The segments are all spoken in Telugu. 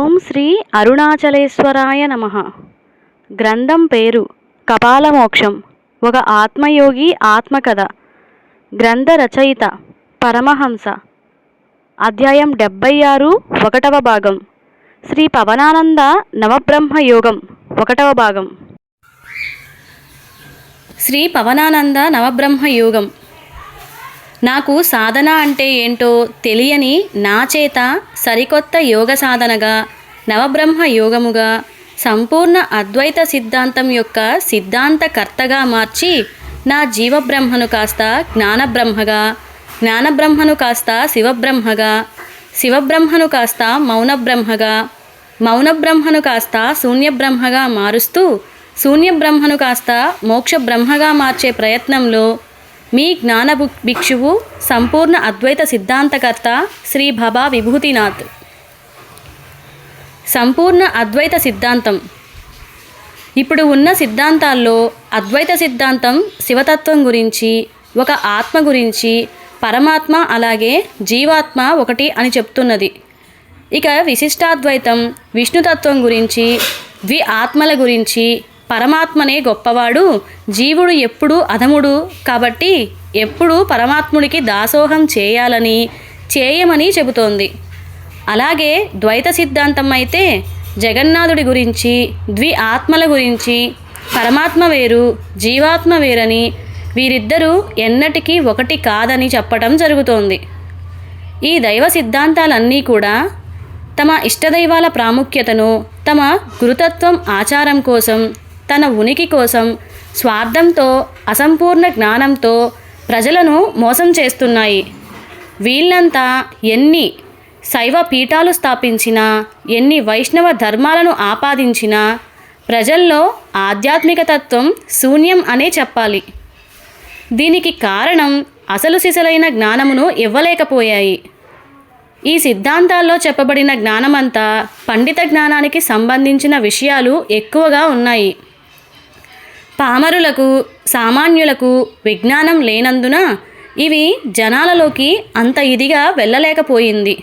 ఓం శ్రీ అరుణాచలేశ్వరాయ నమ. గ్రంథం పేరు కపాలమోక్షం. ఒక ఆత్మయోగి ఆత్మకథ. గ్రంథ రచయిత పరమహంస. అధ్యాయం డెబ్బై ఆరు ఒకటవ భాగం. శ్రీ పవనానంద నవబ్రహ్మ యోగం ఒకటవ భాగం. శ్రీ పవనానంద నవబ్రహ్మ యోగం. నాకు సాధన అంటే ఏంటో తెలియని నా చేత సరికొత్త యోగ సాధనగా నవబ్రహ్మ యోగముగా సంపూర్ణ అద్వైత సిద్ధాంతం యొక్క సిద్ధాంతకర్తగా మార్చి నా జీవబ్రహ్మను కాస్త జ్ఞానబ్రహ్మగా జ్ఞానబ్రహ్మను కాస్త శివబ్రహ్మగా శివబ్రహ్మను కాస్త మౌనబ్రహ్మగా మౌనబ్రహ్మను కాస్త శూన్యబ్రహ్మగా మారుస్తూ శూన్యబ్రహ్మను కాస్త మోక్షబ్రహ్మగా మార్చే ప్రయత్నంలో మీ జ్ఞాన భిక్షువు సంపూర్ణ అద్వైత సిద్ధాంతకర్త శ్రీ భబా విభూతినాథ్. సంపూర్ణ అద్వైత సిద్ధాంతం. ఇప్పుడు ఉన్న సిద్ధాంతాల్లో అద్వైత సిద్ధాంతం శివతత్వం గురించి ఒక ఆత్మ గురించి పరమాత్మ అలాగే జీవాత్మ ఒకటి అని చెప్తున్నది. ఇక విశిష్టాద్వైతం విష్ణుతత్వం గురించి ద్వి ఆత్మల గురించి పరమాత్మనే గొప్పవాడు జీవుడు ఎప్పుడూ అధముడు కాబట్టి ఎప్పుడూ పరమాత్ముడికి దాసోహం చేయాలని చేయమని చెబుతోంది. అలాగే ద్వైత సిద్ధాంతం అయితే జగన్నాథుడి గురించి ద్వి ఆత్మల గురించి పరమాత్మ వేరు జీవాత్మ వేరని వీరిద్దరూ ఎన్నటికీ ఒకటి కాదని చెప్పటం జరుగుతోంది. ఈ దైవ సిద్ధాంతాలన్నీ కూడా తమ ఇష్టదైవాల ప్రాముఖ్యతను తమ గురుతత్వం ఆచారం కోసం తన ఉనికి కోసం స్వార్థంతో అసంపూర్ణ జ్ఞానంతో ప్రజలను మోసం చేస్తున్నాయి. వీళ్ళంతా ఎన్ని శైవ పీఠాలు స్థాపించినా ఎన్ని వైష్ణవ ధర్మాలను ఆపాదించినా ప్రజల్లో ఆధ్యాత్మిక తత్వం శూన్యం అనే చెప్పాలి. దీనికి కారణం అసలు సిసలైన జ్ఞానమును ఇవ్వలేకపోయాయి. ఈ సిద్ధాంతాల్లో చెప్పబడిన జ్ఞానమంతా పండిత జ్ఞానానికి సంబంధించిన విషయాలు ఎక్కువగా ఉన్నాయి. పామరులకు సామాన్యులకు విజ్ఞానం లేనందున ఇవి జనాలలోకి అంత ఇదిగా వెళ్ళలేకపోయింది.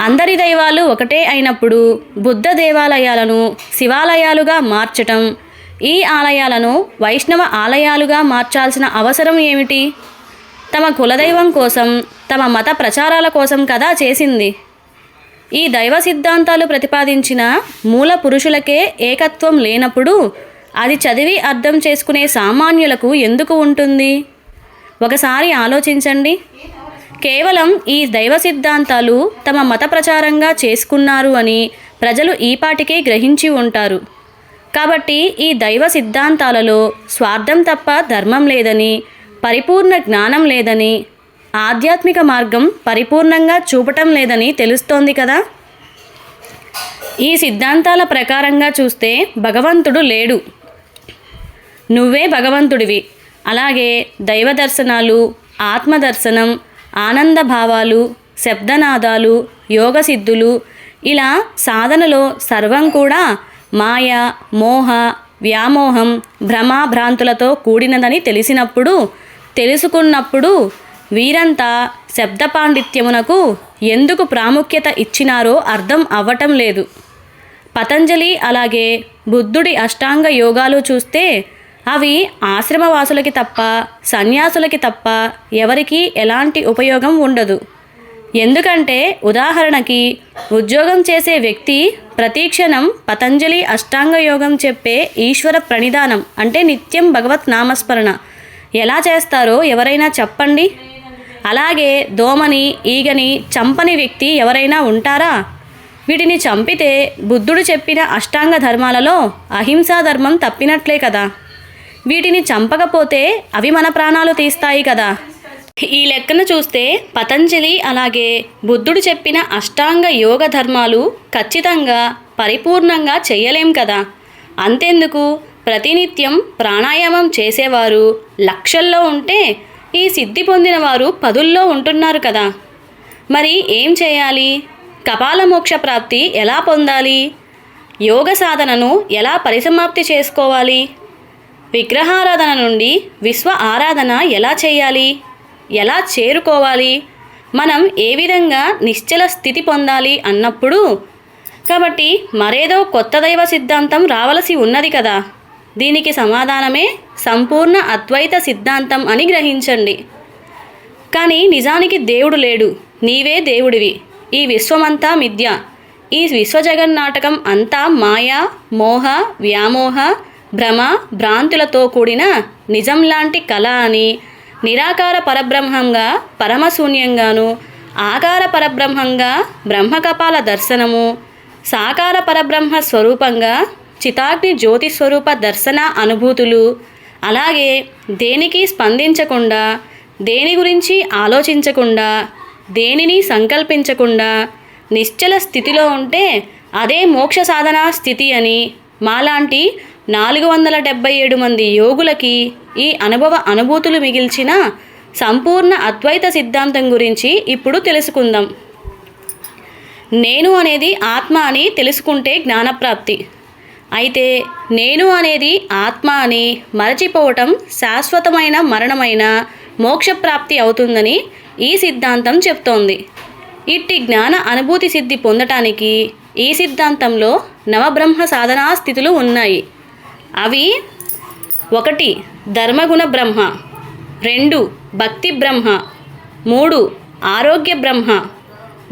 అందరి దైవాలు ఒకటే అయినప్పుడు బుద్ధ దేవాలయాలను శివాలయాలుగా మార్చటం ఈ ఆలయాలను వైష్ణవ ఆలయాలుగా మార్చాల్సిన అవసరం ఏమిటి? తమ కులదైవం కోసం తమ మత ప్రచారాల కోసం కదా చేసింది. ఈ దైవ సిద్ధాంతాలు ప్రతిపాదించిన మూల పురుషులకే ఏకత్వం లేనప్పుడు అది చదివి అర్థం చేసుకునే సామాన్యులకు ఎందుకు ఉంటుంది? ఒకసారి ఆలోచించండి. కేవలం ఈ దైవ సిద్ధాంతాలు తమ మత ప్రచారంగా చేసుకున్నారు అని ప్రజలు ఈపాటికే గ్రహించి ఉంటారు. కాబట్టి ఈ దైవ సిద్ధాంతాలలో స్వార్థం తప్ప ధర్మం లేదని పరిపూర్ణ జ్ఞానం లేదని ఆధ్యాత్మిక మార్గం పరిపూర్ణంగా చూపటం లేదని తెలుస్తోంది కదా? ఈ సిద్ధాంతాల ప్రకారంగా చూస్తే భగవంతుడు లేడు. నువ్వే భగవంతుడివి. అలాగే దైవ దర్శనాలు ఆత్మదర్శనం ఆనంద భావాలు శబ్దనాదాలు యోగ సిద్ధులు ఇలా సాధనలో సర్వం కూడా మాయ మోహ వ్యామోహం భ్రమ భ్రాంతులతో కూడినదని తెలిసినప్పుడు తెలుసుకున్నప్పుడు వీరంతా శబ్ద పాండిత్యమునకు ఎందుకు ప్రాముఖ్యత ఇచ్చినారో అర్థం అవ్వటం లేదు. పతంజలి అలాగే బుద్ధుడి అష్టాంగ యోగాలు చూస్తే అవి ఆశ్రమవాసులకి తప్ప సన్యాసులకి తప్ప ఎవరికీ ఎలాంటి ఉపయోగం ఉండదు. ఎందుకంటే ఉదాహరణకి ఉద్యోగం చేసే వ్యక్తి ప్రతిక్షణం పతంజలి అష్టాంగ యోగం చెప్పే ఈశ్వర ప్రణిధానం అంటే నిత్యం భగవత్ నామస్మరణ. ఎలా చేస్తారో ఎవరైనా చెప్పండి. అలాగే దోమని ఈగని చంపని వ్యక్తి ఎవరైనా ఉంటారా? వీటిని చంపితే బుద్ధుడు చెప్పిన అష్టాంగ ధర్మాలలో అహింసా ధర్మం తప్పినట్లే కదా. వీటిని చంపకపోతే అవి మన ప్రాణాలు తీస్తాయి కదా. ఈ లెక్కన చూస్తే పతంజలి అలాగే బుద్ధుడు చెప్పిన అష్టాంగ యోగ ధర్మాలు ఖచ్చితంగా పరిపూర్ణంగా చెయ్యలేం కదా. అంతెందుకు? ప్రతినిత్యం ప్రాణాయామం చేసేవారు లక్షల్లో ఉంటే ఈ సిద్ధి పొందిన వారు పదుల్లో ఉంటున్నారు కదా. మరి ఏం చేయాలి? కపాల మోక్ష ప్రాప్తి ఎలా పొందాలి? యోగ సాధనను ఎలా పరిసమాప్తి చేసుకోవాలి? విగ్రహారాధన నుండి విశ్వ ఆరాధన ఎలా చేయాలి? ఎలా చేరుకోవాలి? మనం ఏ విధంగా నిశ్చల స్థితి పొందాలి అన్నప్పుడు? కాబట్టి మరేదో కొత్త దైవ సిద్ధాంతం రావలసి ఉన్నది కదా. దీనికి సమాధానమే సంపూర్ణ అద్వైత సిద్ధాంతం అని గ్రహించండి. కానీ నిజానికి దేవుడు లేడు. నీవే దేవుడివి. ఈ విశ్వమంతా మిథ్య. ఈ విశ్వజగన్నాటకం అంతా మాయా మోహ వ్యామోహ భ్రమ భ్రాంతులతో కూడిన నిజం లాంటి కళ అని నిరాకార పరబ్రహ్మంగా పరమశూన్యంగాను ఆకార పరబ్రహ్మంగా బ్రహ్మకపాల దర్శనము సాకార పరబ్రహ్మ స్వరూపంగా చితాగ్ని జ్యోతి స్వరూప దర్శన అనుభూతులు అలాగే దేనికి స్పందించకుండా దేని గురించి ఆలోచించకుండా దేనిని సంకల్పించకుండా నిశ్చల స్థితిలో ఉంటే అదే మోక్ష సాధనా స్థితి అని మాలాంటి నాలుగు వందల డెబ్బై ఏడు మంది యోగులకి ఈ అనుభవ అనుభూతులు మిగిల్చిన సంపూర్ణ అద్వైత సిద్ధాంతం గురించి ఇప్పుడు తెలుసుకుందాం. నేను అనేది ఆత్మ అని తెలుసుకుంటే జ్ఞానప్రాప్తి. అయితే నేను అనేది ఆత్మ అని మరచిపోవటం శాశ్వతమైన మరణమైన మోక్షప్రాప్తి అవుతుందని ఈ సిద్ధాంతం చెప్తోంది. ఇట్టి జ్ఞాన అనుభూతి సిద్ధి పొందటానికి ఈ సిద్ధాంతంలో నవబ్రహ్మ సాధనా స్థితులు ఉన్నాయి. అవి ఒకటి ధర్మగుణ బ్రహ్మ రెండు భక్తి బ్రహ్మ మూడు ఆరోగ్య బ్రహ్మ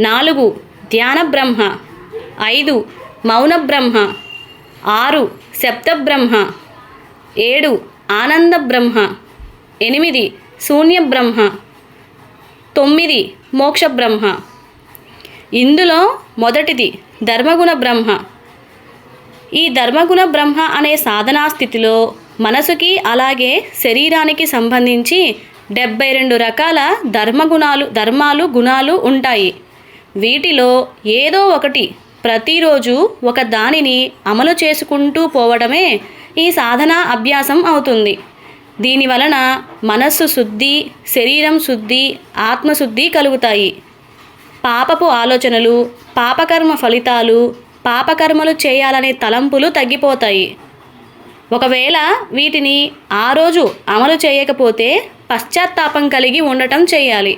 నాలుగు ధ్యాన బ్రహ్మ ఐదు మౌన బ్రహ్మ ఆరు శబ్ద బ్రహ్మ ఏడు ఆనంద బ్రహ్మ ఎనిమిది శూన్య బ్రహ్మ తొమ్మిది మోక్ష బ్రహ్మ. ఇందులో మొదటిది ధర్మగుణ బ్రహ్మ ఈ ధర్మగుణ బ్రహ్మ అనే సాధనా స్థితిలో మనసుకి అలాగే శరీరానికి సంబంధించి డెబ్బై రెండు రకాల ధర్మగుణాలు ధర్మాలు గుణాలు ఉంటాయి. వీటిలో ఏదో ఒకటి ప్రతిరోజు ఒక దానిని అమలు చేసుకుంటూ పోవడమే ఈ సాధన అభ్యాసం అవుతుంది. దీని వలన మనస్సు శుద్ధి శరీరం శుద్ధి ఆత్మశుద్ధి కలుగుతాయి. పాపపు ఆలోచనలు పాపకర్మ ఫలితాలు పాపకర్మలు చేయాలనే తలంపులు తగ్గిపోతాయి. ఒకవేళ వీటిని ఆ రోజు అమలు చేయకపోతే పశ్చాత్తాపం కలిగి ఉండటం చేయాలి.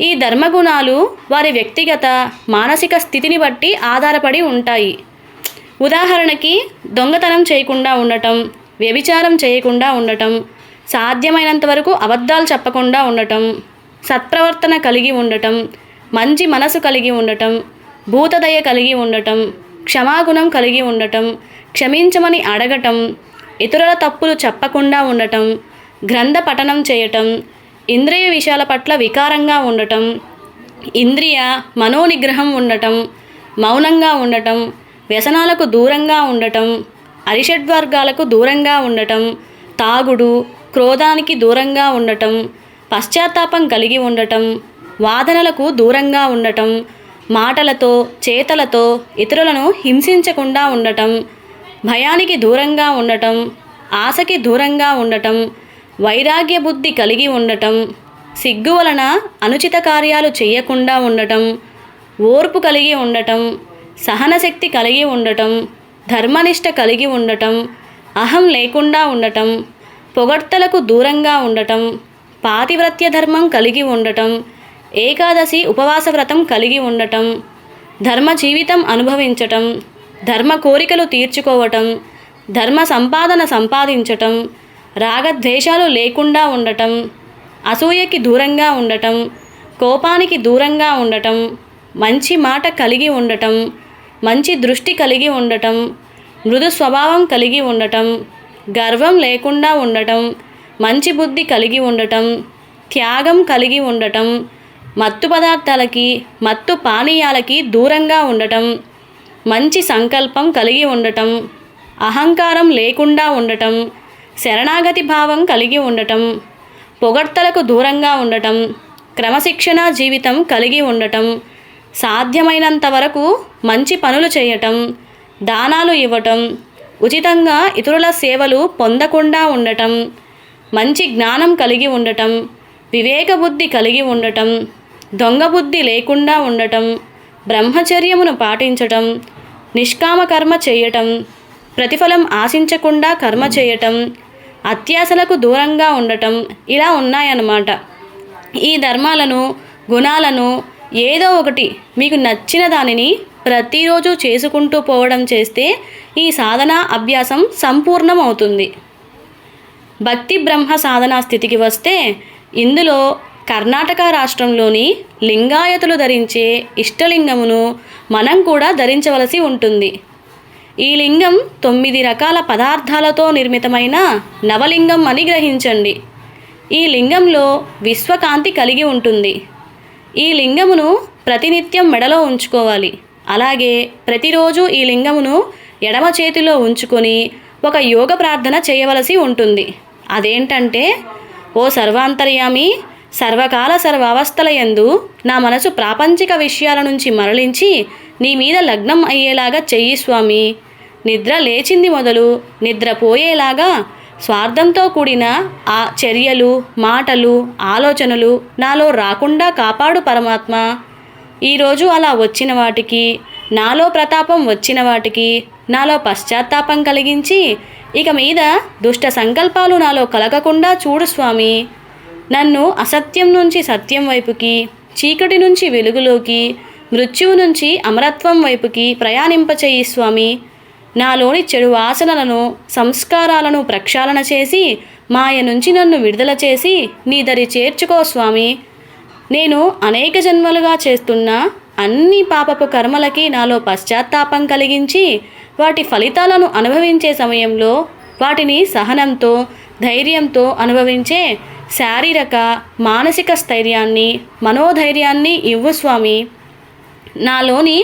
ఈ ధర్మగుణాలు వారి వ్యక్తిగత మానసిక స్థితిని బట్టి ఆధారపడి ఉంటాయి. ఉదాహరణకి దొంగతనం చేయకుండా ఉండటం వ్యభిచారం చేయకుండా ఉండటం సాధ్యమైనంత వరకు అబద్ధాలు చెప్పకుండా ఉండటం సత్ప్రవర్తన కలిగి ఉండటం మంచి మనసు కలిగి ఉండటం భూతదయ కలిగి ఉండటం క్షమాగుణం కలిగి ఉండటం క్షమించమని అడగటం ఇతరుల తప్పులు చెప్పకుండా ఉండటం గ్రంథ పఠనం చేయటం ఇంద్రియ విషయాల పట్ల వికారంగా ఉండటం ఇంద్రియ మనోనిగ్రహం ఉండటం మౌనంగా ఉండటం వ్యసనాలకు దూరంగా ఉండటం అరిషడ్వర్గాలకు దూరంగా ఉండటం తాగుడు క్రోధానికి దూరంగా ఉండటం పశ్చాత్తాపం కలిగి ఉండటం వాదనలకు దూరంగా ఉండటం మాటలతో చేతలతో ఇతరులను హింసించకుండా ఉండటం భయానికి దూరంగా ఉండటం ఆశకి దూరంగా ఉండటం వైరాగ్య బుద్ధి కలిగి ఉండటం సిగ్గు వలన అనుచిత కార్యాలు చేయకుండా ఉండటం ఓర్పు కలిగి ఉండటం సహనశక్తి కలిగి ఉండటం ధర్మనిష్ట కలిగి ఉండటం అహం లేకుండా ఉండటం పొగడ్తలకు దూరంగా ఉండటం పాతివ్రత్య ధర్మం కలిగి ఉండటం ఏకాదశి ఉపవాస వ్రతం కలిగి ఉండటం ధర్మ జీవితం అనుభవించటం ధర్మ కోరికలు తీర్చుకోవటం ధర్మ సంపాదన సంపాదించటం రాగద్వేషాలు లేకుండా ఉండటం అసూయకి దూరంగా ఉండటం కోపానికి దూరంగా ఉండటం మంచి మాట కలిగి ఉండటం మంచి దృష్టి కలిగి ఉండటం మృదు స్వభావం కలిగి ఉండటం గర్వం లేకుండా ఉండటం మంచి బుద్ధి కలిగి ఉండటం త్యాగం కలిగి ఉండటం మత్తు పదార్థాలకి మత్తు పానీయాలకి దూరంగా ఉండటం మంచి సంకల్పం కలిగి ఉండటం అహంకారం లేకుండా ఉండటం శరణాగతి భావం కలిగి ఉండటం పొగడ్తలకు దూరంగా ఉండటం క్రమశిక్షణ జీవితం కలిగి ఉండటం సాధ్యమైనంత వరకు మంచి పనులు చేయటం దానాలు ఇవ్వటం ఉచితంగా ఇతరుల సేవలు పొందకుండా ఉండటం మంచి జ్ఞానం కలిగి ఉండటం వివేక బుద్ధి కలిగి ఉండటం దొంగ బుద్ధి లేకుండా ఉండటం బ్రహ్మచర్యమును పాటించటం నిష్కామ కర్మ చేయటం ప్రతిఫలం ఆశించకుండా కర్మ చేయటం అత్యాశలకు దూరంగా ఉండటం ఇలా ఉన్నాయన్నమాట. ఈ ధర్మాలను గుణాలను ఏదో ఒకటి మీకు నచ్చిన దానిని ప్రతిరోజు చేసుకుంటూ పోవడం చేస్తే ఈ సాధన అభ్యాసం సంపూర్ణమవుతుంది. భక్తి బ్రహ్మ సాధనా స్థితికి వస్తే ఇందులో కర్ణాటక రాష్ట్రంలోని లింగాయతులు ధరించే ఇష్టలింగమును మనం కూడా ధరించవలసి ఉంటుంది. ఈ లింగం తొమ్మిది రకాల పదార్థాలతో నిర్మితమైన నవలింగం అని గ్రహించండి. ఈ లింగంలో విశ్వకాంతి కలిగి ఉంటుంది. ఈ లింగమును ప్రతినిత్యం మెడలో ఉంచుకోవాలి. అలాగే ప్రతిరోజు ఈ లింగమును ఎడమ చేతిలో ఉంచుకొని ఒక యోగ ప్రార్థన చేయవలసి ఉంటుంది. అదేంటంటే ఓ సర్వాంతర్యామి సర్వకాల సర్వ అవస్థల యందు నా మనసు ప్రాపంచిక విషయాల నుంచి మరలించి నీ మీద లగ్నం అయ్యేలాగా చెయ్యి స్వామి. నిద్ర లేచింది మొదలు. నిద్రపోయేలాగా స్వార్థంతో కూడిన ఆ చర్యలు మాటలు ఆలోచనలు నాలో రాకుండా కాపాడు పరమాత్మ. ఈరోజు అలా వచ్చిన వాటికి నాలో ప్రతాపం వచ్చిన వాటికి నాలో పశ్చాత్తాపం కలిగించి ఇక మీద దుష్ట సంకల్పాలు నాలో కలగకుండా చూడు స్వామి. నన్ను అసత్యం నుంచి సత్యం వైపుకి చీకటి నుంచి వెలుగులోకి మృత్యువు నుంచి అమరత్వం వైపుకి ప్రయాణింపచేయి స్వామి. నాలోని చెడు వాసనలను సంస్కారాలను ప్రక్షాళన చేసి మాయ నుంచి నన్ను విడుదల చేసి నీ దరి చేర్చుకో స్వామి. నేను అనేక జన్మలుగా చేస్తున్న అన్ని పాపపు కర్మలకి నాలో పశ్చాత్తాపం కలిగించి వాటి ఫలితాలను అనుభవించే సమయంలో వాటిని సహనంతో ధైర్యంతో అనుభవించే శారీరక మానసిక స్థైర్యాన్ని మనోధైర్యాన్ని ఇవ్వు స్వామి. నాలోని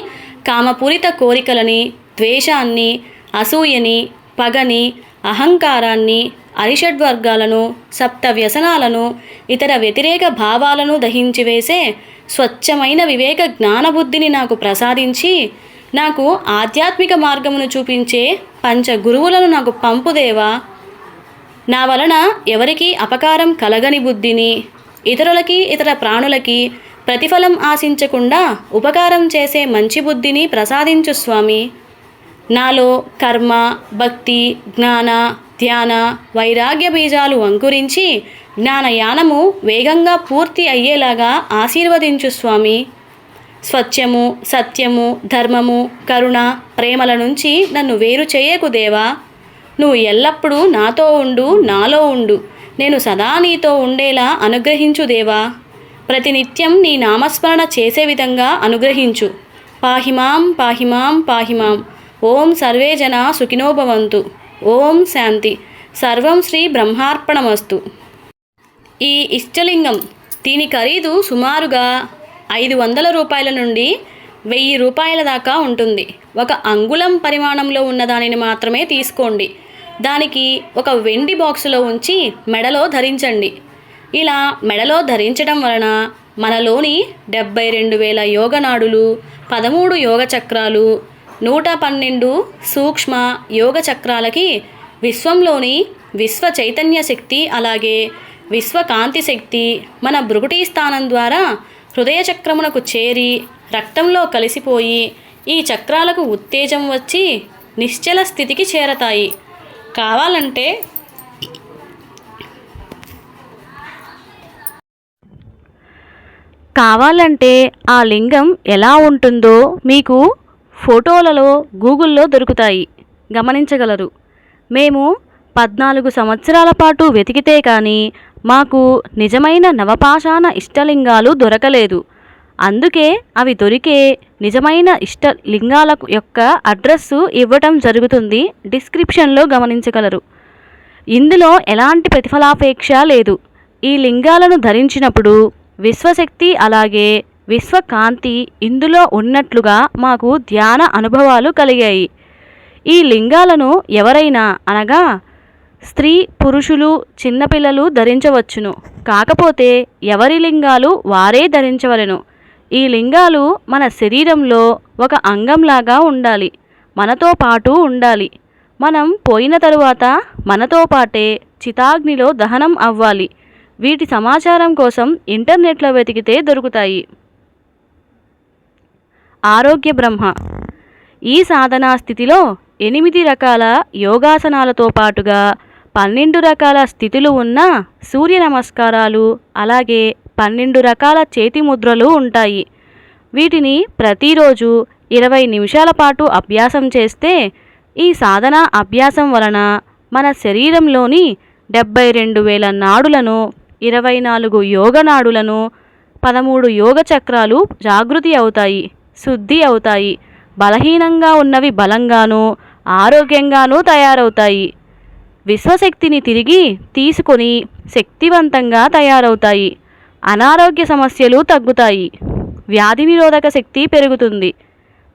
కామపూరిత కోరికలని ద్వేషాన్ని అసూయని పగని అహంకారాన్ని అరిషడ్వర్గాలను సప్త వ్యసనాలను ఇతర వ్యతిరేక భావాలను దహించివేసే స్వచ్ఛమైన వివేక జ్ఞానబుద్ధిని నాకు ప్రసాదించి నాకు ఆధ్యాత్మిక మార్గమును చూపించే పంచ గురువులను నాకు పంపుదేవా? నా వలన ఎవరికి అపకారం కలగని బుద్ధిని ఇతరులకి ఇతర ప్రాణులకి ప్రతిఫలం ఆశించకుండా ఉపకారం చేసే మంచి బుద్ధిని ప్రసాదించు స్వామి. నాలో కర్మ భక్తి జ్ఞాన ధ్యాన వైరాగ్య బీజాలు అంకురించి జ్ఞానయానము వేగంగా పూర్తి అయ్యేలాగా ఆశీర్వదించు స్వామి. స్వచ్ఛము సత్యము ధర్మము కరుణ ప్రేమల నుంచి నన్ను వేరు చేయకు దేవా. నువ్వు ఎల్లప్పుడూ నాతో ఉండు నాలో ఉండు. నేను సదా నీతో ఉండేలా అనుగ్రహించు దేవా. ప్రతినిత్యం నీ నామస్మరణ చేసే విధంగా అనుగ్రహించు. పాహిమాం పాహిమాం పాహిమాం. ఓం సర్వే జన సుఖినోభవంతు ఓం శాంతి. సర్వం శ్రీ బ్రహ్మార్పణమస్తు. ఈ ఇష్టలింగం దీని ఖరీదు సుమారుగా ఐదు వందల రూపాయల నుండి వెయ్యి రూపాయల దాకా ఉంటుంది. ఒక అంగుళం పరిమాణంలో ఉన్న దానిని మాత్రమే తీసుకోండి. దానికి ఒక వెండి బాక్సులో ఉంచి మెడలో ధరించండి. ఇలా మెడలో ధరించడం వలన మనలోని డెబ్బై రెండు వేల యోగనాడులు పదమూడు యోగ చక్రాలు నూట పన్నెండు సూక్ష్మ యోగ చక్రాలకి విశ్వంలోని విశ్వ చైతన్య శక్తి అలాగే విశ్వకాంతి శక్తి మన భృగుటి స్థానం ద్వారా హృదయ చక్రమునకు చేరి రక్తంలో కలిసిపోయి ఈ చక్రాలకు ఉత్తేజం వచ్చి నిశ్చల స్థితికి చేరతాయి. కావాలంటే కావాలంటే ఆ లింగం ఎలా ఉంటుందో మీకు ఫోటోలలో గూగుల్లో దొరుకుతాయి. గమనించగలరు. మేము పద్నాలుగు సంవత్సరాల పాటు వెతికితే కానీ మాకు నిజమైన నవపాషాణ ఇష్టలింగాలు దొరకలేదు. అందుకే అవి దొరికే నిజమైన ఇష్ట లింగాల యొక్క అడ్రస్సు ఇవ్వటం జరుగుతుంది. డిస్క్రిప్షన్లో గమనించగలరు. ఇందులో ఎలాంటి ప్రతిఫలాపేక్ష లేదు. ఈ లింగాలను ధరించినప్పుడు విశ్వశక్తి అలాగే విశ్వకాంతి ఇందులో ఉన్నట్లుగా మాకు ధ్యాన అనుభవాలు కలిగాయి. ఈ లింగాలను ఎవరైనా అనగా స్త్రీ పురుషులు చిన్నపిల్లలు ధరించవచ్చును. కాకపోతే ఎవరి లింగాలు వారే ధరించవలెను. ఈ లింగాలు మన శరీరంలో ఒక అంగంలాగా ఉండాలి. మనతో పాటు ఉండాలి. మనం పోయిన తరువాత మనతో పాటే చితాగ్నిలో దహనం అవ్వాలి. వీటి సమాచారం కోసం ఇంటర్నెట్లో వెతికితే దొరుకుతాయి. ఆరోగ్య బ్రహ్మ. ఈ సాధనా స్థితిలో ఎనిమిది రకాల యోగాసనాలతో పాటుగా పన్నెండు రకాల స్థితులు ఉన్న సూర్య నమస్కారాలు అలాగే పన్నెండు రకాల చేతి ముద్రలు ఉంటాయి. వీటిని ప్రతిరోజు ఇరవై నిమిషాల పాటు అభ్యాసం చేస్తే ఈ సాధన అభ్యాసం వలన మన శరీరంలోని డెబ్బై రెండు వేల నాడులను ఇరవై నాలుగు యోగ నాడులను పదమూడు యోగ చక్రాలు జాగృతి అవుతాయి శుద్ధి అవుతాయి బలహీనంగా ఉన్నవి బలంగాను ఆరోగ్యంగానూ తయారవుతాయి. విశ్వశక్తిని తిరిగి తీసుకొని శక్తివంతంగా తయారవుతాయి. అనారోగ్య సమస్యలు తగ్గుతాయి. వ్యాధి నిరోధక శక్తి పెరుగుతుంది.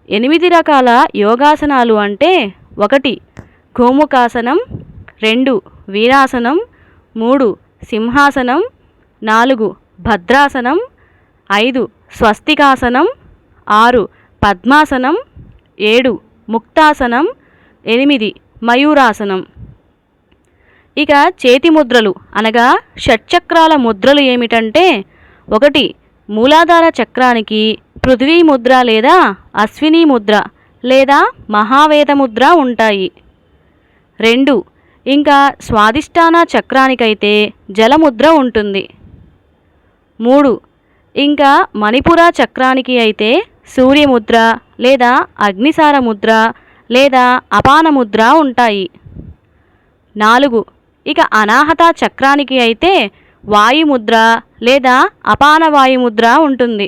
ఎనిమిది రకాల యోగాసనాలు అంటే ఒకటి గోముఖాసనం రెండు వీరాసనం మూడు సింహాసనం నాలుగు భద్రాసనం ఐదు స్వస్తికాసనం ఆరు పద్మాసనం ఏడు ముక్తాసనం ఎనిమిది మయూరాసనం. ఇక చేతి ముద్రలు అనగా షట్చక్రాల ముద్రలు ఏమిటంటే ఒకటి మూలాధార చక్రానికి పృథ్వీ ముద్ర లేదా అశ్విని ముద్ర లేదా మహావేద ముద్ర ఉంటాయి. రెండు ఇంకా స్వాదిష్టాన చక్రానికైతే జలముద్ర ఉంటుంది. మూడు ఇంకా మణిపుర చక్రానికి అయితే సూర్యముద్ర లేదా అగ్నిసార ముద్ర లేదా అపాన ముద్ర ఉంటాయి. నాలుగు ఇక అనాహత చక్రానికి అయితే వాయుముద్ర లేదా అపాన వాయుముద్ర ఉంటుంది.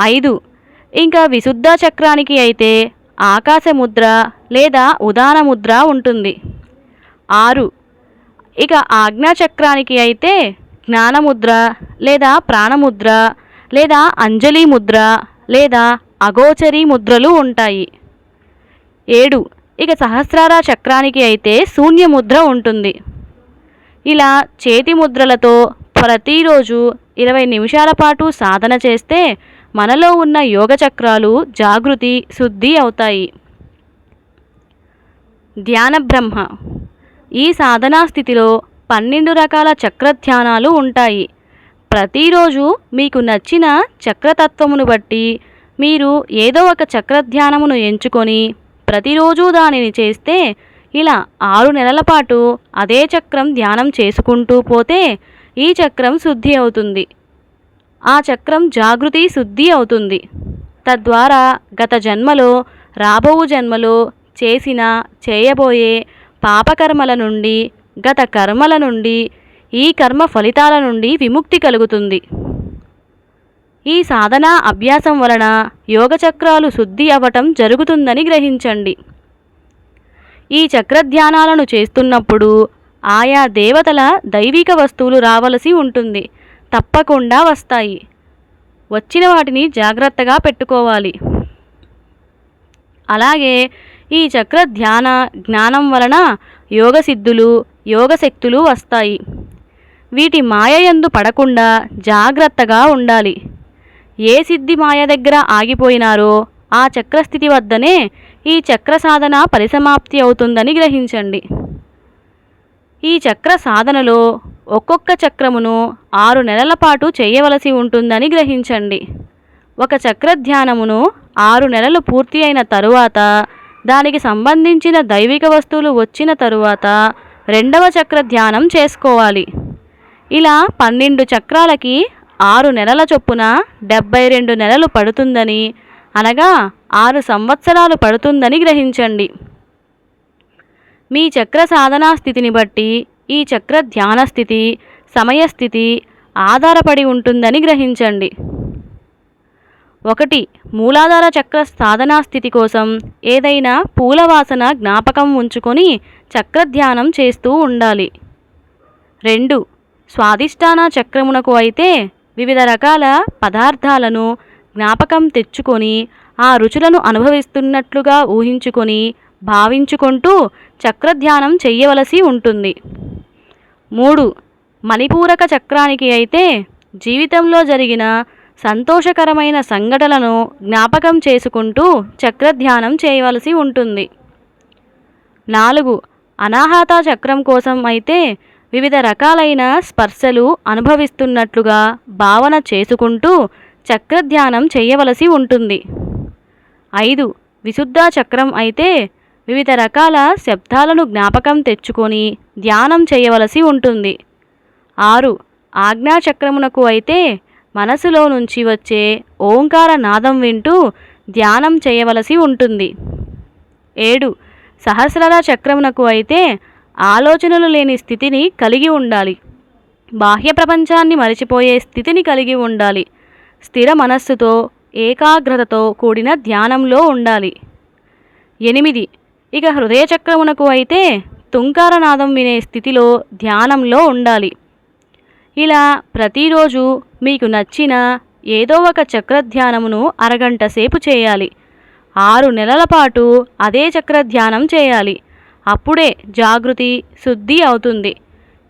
ఐదు. ఇంకా విశుద్ధ చక్రానికి అయితే ఆకాశముద్ర లేదా ఉదాన ముద్ర ఉంటుంది. ఆరు. ఇక ఆజ్ఞా చక్రానికి అయితే జ్ఞానముద్ర లేదా ప్రాణముద్ర లేదా అంజలి ముద్ర లేదా అగోచరి ముద్రలు ఉంటాయి. ఏడు. ఇక సహస్రార చక్రానికి అయితే శూన్యముద్ర ఉంటుంది. ఇలా చేతి ముద్రలతో ప్రతిరోజు ఇరవై నిమిషాల పాటు సాధన చేస్తే మనలో ఉన్న యోగ చక్రాలు జాగృతి శుద్ధి అవుతాయి. ధ్యాన బ్రహ్మ. ఈ సాధనా స్థితిలో పన్నెండు రకాల చక్ర ధ్యానాలు ఉంటాయి. ప్రతిరోజు మీకు నచ్చిన చక్రతత్వమును బట్టి మీరు ఏదో ఒక చక్ర ధ్యానమును ఎంచుకొని ప్రతిరోజు దానిని చేస్తే ఇలా ఆరు నెలల పాటు అదే చక్రం ధ్యానం చేసుకుంటూ పోతే ఈ చక్రం శుద్ధి అవుతుంది. ఆ చక్రం జాగృతి శుద్ధి అవుతుంది. తద్వారా గత జన్మలో రాబో జన్మలో చేసిన చేయబోయే పాపకర్మల నుండి గత కర్మల నుండి ఈ కర్మ ఫలితాల నుండి విముక్తి కలుగుతుంది. ఈ సాధన అభ్యాసం వలన యోగచక్రాలు శుద్ధి అవ్వటం జరుగుతుందని గ్రహించండి. ఈ చక్ర ధ్యానాలను చేస్తున్నప్పుడు ఆయా దేవతల దైవిక వస్తువులు రావలసి ఉంటుంది. తప్పకుండా వస్తాయి. వచ్చిన వాటిని జాగ్రత్తగా పెట్టుకోవాలి. అలాగే ఈ చక్ర ధ్యాన జ్ఞానం వలన యోగ సిద్ధులు యోగశక్తులు వస్తాయి. వీటి మాయయందు పడకుండా జాగ్రత్తగా ఉండాలి. ఏ సిద్ధి మాయ దగ్గర ఆగిపోయినారో ఆ చక్రస్థితి వద్దనే ఈ చక్ర సాధన పరిసమాప్తి అవుతుందని గ్రహించండి. ఈ చక్ర సాధనలో ఒక్కొక్క చక్రమును ఆరు నెలల పాటు చేయవలసి ఉంటుందని గ్రహించండి. ఒక చక్ర ధ్యానమును ఆరు నెలలు పూర్తి అయిన తరువాత దానికి సంబంధించిన దైవిక వస్తువులు వచ్చిన తరువాత రెండవ చక్ర ధ్యానం చేసుకోవాలి. ఇలా పన్నెండు చక్రాలకి ఆరు నెలల చొప్పున డెబ్బై రెండు నెలలు పడుతుందని అనగా ఆరు సంవత్సరాలు పడుతుందని గ్రహించండి. మీ చక్ర సాధనా స్థితిని బట్టి ఈ చక్ర ధ్యాన స్థితి సమయస్థితి ఆధారపడి ఉంటుందని గ్రహించండి. ఒకటి మూలాధార చక్ర సాధనా స్థితి కోసం ఏదైనా పూలవాసన జ్ఞాపకం ఉంచుకొని చక్ర ధ్యానం చేస్తూ ఉండాలి. రెండు స్వాదిష్టాన చక్రమునకు అయితే వివిధ రకాల పదార్థాలను జ్ఞాపకం తెచ్చుకొని ఆ రుచులను అనుభవిస్తున్నట్లుగా ఊహించుకొని భావించుకుంటూ చక్రధ్యానం చేయవలసి ఉంటుంది. మూడు. మణిపూరక చక్రానికి అయితే జీవితంలో జరిగిన సంతోషకరమైన సంఘటనలను జ్ఞాపకం చేసుకుంటూ చక్రధ్యానం చేయవలసి ఉంటుంది. నాలుగు. అనాహత చక్రం కోసం అయితే వివిధ రకాలైన స్పర్శలు అనుభవిస్తున్నట్లుగా భావన చేసుకుంటూ చక్రధ్యానం చేయవలసి ఉంటుంది. ఐదు. విశుద్ధ చక్రం అయితే వివిధ రకాల శబ్దాలను జ్ఞాపకం తెచ్చుకొని ధ్యానం చేయవలసి ఉంటుంది. ఆరు. ఆజ్ఞాచక్రమునకు అయితే మనసులో నుంచి వచ్చే ఓంకార నాదం వింటూ ధ్యానం చేయవలసి ఉంటుంది. ఏడు. సహస్రల చక్రమునకు అయితే ఆలోచనలు లేని స్థితిని కలిగి ఉండాలి. బాహ్య ప్రపంచాన్ని మరిచిపోయే స్థితిని కలిగి ఉండాలి. స్థిర మనస్సుతో ఏకాగ్రతతో కూడిన ధ్యానంలో ఉండాలి. ఎనిమిది. ఇక హృదయ చక్రమునకు అయితే తుంకారనాదం వినే స్థితిలో ధ్యానంలో ఉండాలి. ఇలా ప్రతిరోజు మీకు నచ్చిన ఏదో ఒక చక్రధ్యానమును అరగంట సేపు చేయాలి. ఆరు నెలల పాటు అదే చక్రధ్యానం చేయాలి. అప్పుడే జాగృతి శుద్ధి అవుతుంది.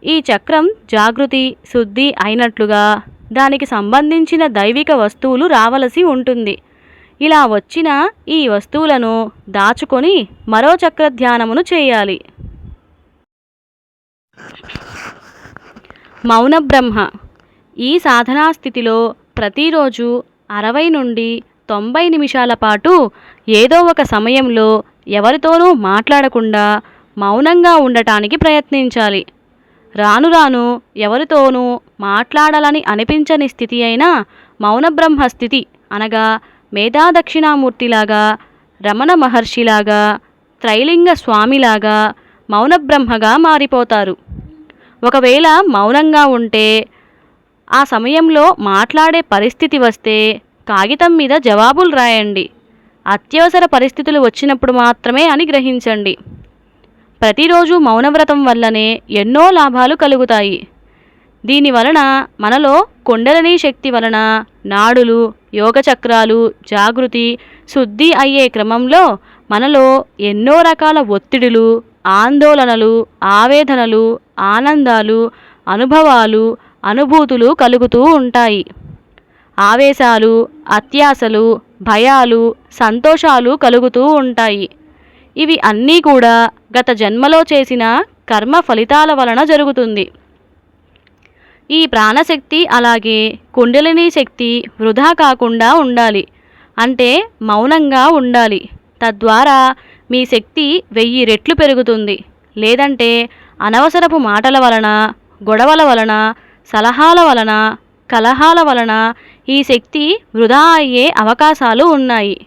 ఈ చక్రం జాగృతి శుద్ధి అయినట్లుగా దానికి సంబంధించిన దైవిక వస్తువులు రావలసి ఉంటుంది. ఇలా వచ్చిన ఈ వస్తువులను దాచుకొని మరో చక్ర ధ్యానమును చేయాలి. మౌన బ్రహ్మ. ఈ సాధనా స్థితిలో ప్రతిరోజు అరవై నుండి తొంభై నిమిషాల పాటు ఏదో ఒక సమయంలో ఎవరితోనూ మాట్లాడకుండా మౌనంగా ఉండటానికి ప్రయత్నించాలి. రాను రాను ఎవరితోనూ మాట్లాడాలని అనిపించని స్థితి అయినా మౌనబ్రహ్మ స్థితి అనగా మేధాదక్షిణామూర్తిలాగా రమణ మహర్షిలాగా త్రైలింగ స్వామిలాగా మౌనబ్రహ్మగా మారిపోతారు. ఒకవేళ మౌనంగా ఉంటే ఆ సమయంలో మాట్లాడే పరిస్థితి వస్తే కాగితం మీద జవాబులు రాయండి. అత్యవసర పరిస్థితులు వచ్చినప్పుడు మాత్రమే అని గ్రహించండి. ప్రతిరోజు మౌనవ్రతం వల్లనే ఎన్నో లాభాలు కలుగుతాయి. దీని వలన మనలో కుండలని శక్తి వలన నాడులు యోగచక్రాలు జాగృతి శుద్ధి అయ్యే క్రమంలో మనలో ఎన్నో రకాల ఒత్తిడులు ఆందోళనలు ఆవేదనలు ఆనందాలు అనుభవాలు అనుభూతులు కలుగుతూ ఉంటాయి. ఆవేశాలు అత్యాసలు భయాలు సంతోషాలు కలుగుతూ ఉంటాయి. ఇవి అన్నీ కూడా గత జన్మలో చేసిన కర్మ ఫలితాల వలన జరుగుతుంది. ఈ ప్రాణశక్తి అలాగే కుండలిని శక్తి వృధా కాకుండా ఉండాలి. అంటే మౌనంగా ఉండాలి. తద్వారా మీ శక్తి వెయ్యి రెట్లు పెరుగుతుంది. లేదంటే అనవసరపు మాటల వలన గొడవల వలన సలహాల వలన కలహాల వలన ఈ శక్తి వృధా అయ్యే అవకాశాలు ఉన్నాయి.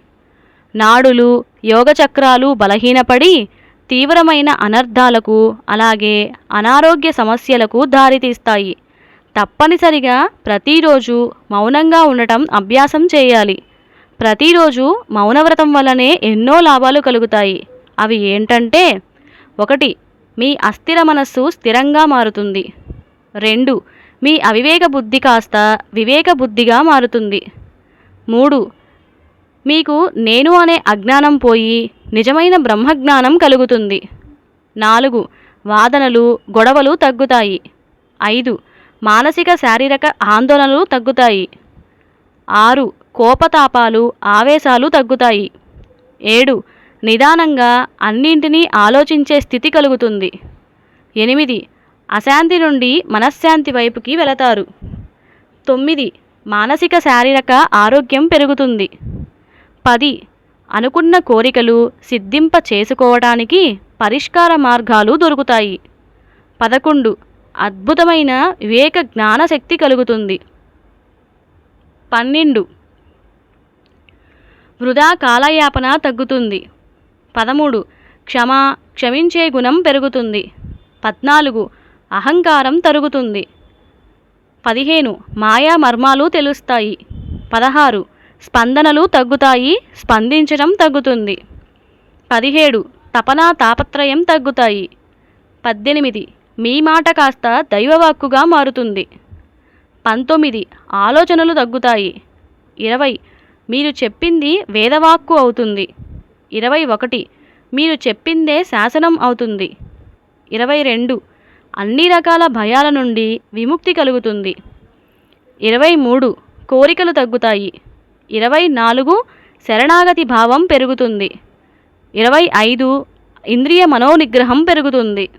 నాడులు యోగచక్రాలు బలహీనపడి తీవ్రమైన అనర్థాలకు అలాగే అనారోగ్య సమస్యలకు దారితీస్తాయి. తప్పనిసరిగా ప్రతిరోజు మౌనంగా ఉండటం అభ్యాసం చేయాలి. ప్రతిరోజు మౌనవ్రతం వల్లనే ఎన్నో లాభాలు కలుగుతాయి. అవి ఏంటంటే ఒకటి మీ అస్థిర మనస్సు స్థిరంగా మారుతుంది. రెండు మీ అవివేక బుద్ధి కాస్త వివేక బుద్ధిగా మారుతుంది. మూడు. మీకు నేను అనే అజ్ఞానం పోయి నిజమైన బ్రహ్మజ్ఞానం కలుగుతుంది. నాలుగు. వాదనలు గొడవలు తగ్గుతాయి. ఐదు. మానసిక శారీరక ఆందోళనలు తగ్గుతాయి. ఆరు. కోపతాపాలు ఆవేశాలు తగ్గుతాయి. ఏడు. నిదానంగా అన్నింటినీ ఆలోచించే స్థితి కలుగుతుంది. ఎనిమిది. అశాంతి నుండి మనశ్శాంతి వైపుకి వెళతారు. తొమ్మిది మానసిక శారీరక ఆరోగ్యం పెరుగుతుంది. పది అనుకున్న కోరికలు సిద్ధింప చేసుకోవడానికి పరిష్కార మార్గాలు దొరుకుతాయి. పదకొండు అద్భుతమైన వివేక జ్ఞానశక్తి కలుగుతుంది. పన్నెండు వృధా కాలయాపన తగ్గుతుంది. పదమూడు క్షమ క్షమించే గుణం పెరుగుతుంది. పద్నాలుగు అహంకారం తరుగుతుంది. పదిహేను మాయా మర్మాలు తెలుస్తాయి. పదహారు స్పందనలు తగ్గుతాయి స్పందించడం తగ్గుతుంది. పదిహేడు తపన తాపత్రయం తగ్గుతాయి. పద్దెనిమిది మీ మాట కాస్త దైవవాక్కుగా మారుతుంది. పంతొమ్మిది ఆలోచనలు తగ్గుతాయి. ఇరవై మీరు చెప్పింది వేదవాక్కు అవుతుంది. ఇరవై ఒకటి మీరు చెప్పిందే శాసనం అవుతుంది. ఇరవై రెండు అన్ని రకాల భయాల నుండి విముక్తి కలుగుతుంది. ఇరవై మూడు కోరికలు తగ్గుతాయి. ఇరవై నాలుగు శరణాగతి భావం పెరుగుతుంది. ఇరవై ఐదు ఇంద్రియ మనోనిగ్రహం పెరుగుతుంది.